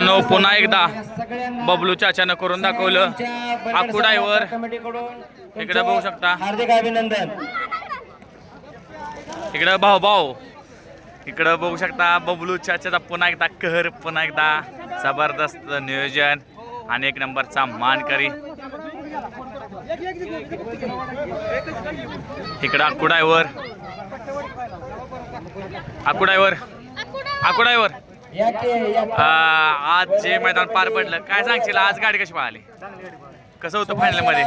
No पुन्हा एकदा बबलू चाच्यानं करून दाखवलं. आकुडाईवर इकडे बघू शकता. हार्दिक अभिनंदन. इकडं भाऊ भाऊ. इकडं बघू शकता बबलू चाच्याचा पुन्हा एकदा कहर पुन्हा एकदा जबरदस्त नियोजन आणि एक नंबरचा मानकरी. इकडं आकुडाईवर आकुडाईवर आकुडाईवर या की या आ, आज जे मैदान पार पडलं काय सांगशील आज गाडी कशी पाहिली कसं होतं फायनलमध्ये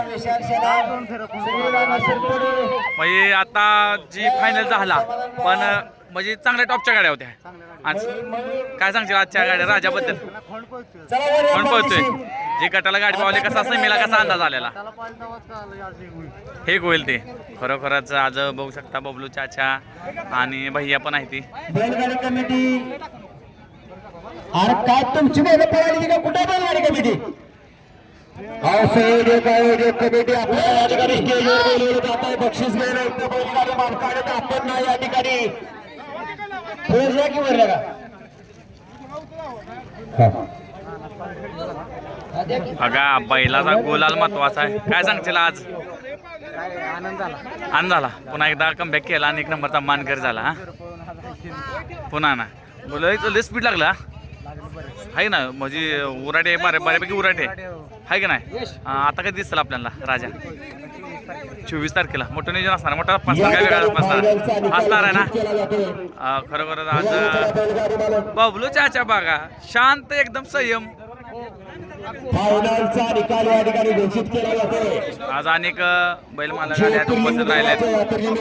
म्हणजे आता जी फायनल झाला पण म्हणजे चांगल्या टॉपच्या गाड्या होत्या. आज काय सांगशील आजच्या गाड्या राजाबद्दल? कोण पळतोय. जे गटाला गाडी पावली कसा सेमीला कसा अंदाज आलेला? हे होईल ते. खरोखरच आज बघू शकता बबलू चाचा आणि भैया पण आहे ती. अरे काय तुमची बैल पळाली का कुठे बैलगाडी कमिटी कमिटी आपल्याला या ठिकाणी स्टेजवर बोलवलं जात आहे. बक्षीस घ्यायला इथं बैलगाडी मालकाने तर आपण नाही या ठिकाणी. पोहोचल्या की. बघा बैलाचा गोलाल महत्त्वाचा आहे. काय सांगशील आज? आनंद झाला. पुन्हा एकदा कमबॅक केला आणि एक नंबरचा मानकर झाला हा. पुन्हा ना. बोलायचं स्पीड लागला आहे ना म्हणजे उराटे बऱ्या बऱ्यापैकी उराटे आहे. की नाही? आता कधी दिसलं आपल्याला राजा? चोवीस तारखेला. मोठं नियोजन असणार मोठा असणार काय वेगळा असणार असणार आहे ना? खरोखरच आज मालक बबलू चाचा बघा शांत एकदम संयम. आज अनेक बैल मला गाड्या उपस्थित ज्योतिर्लिंग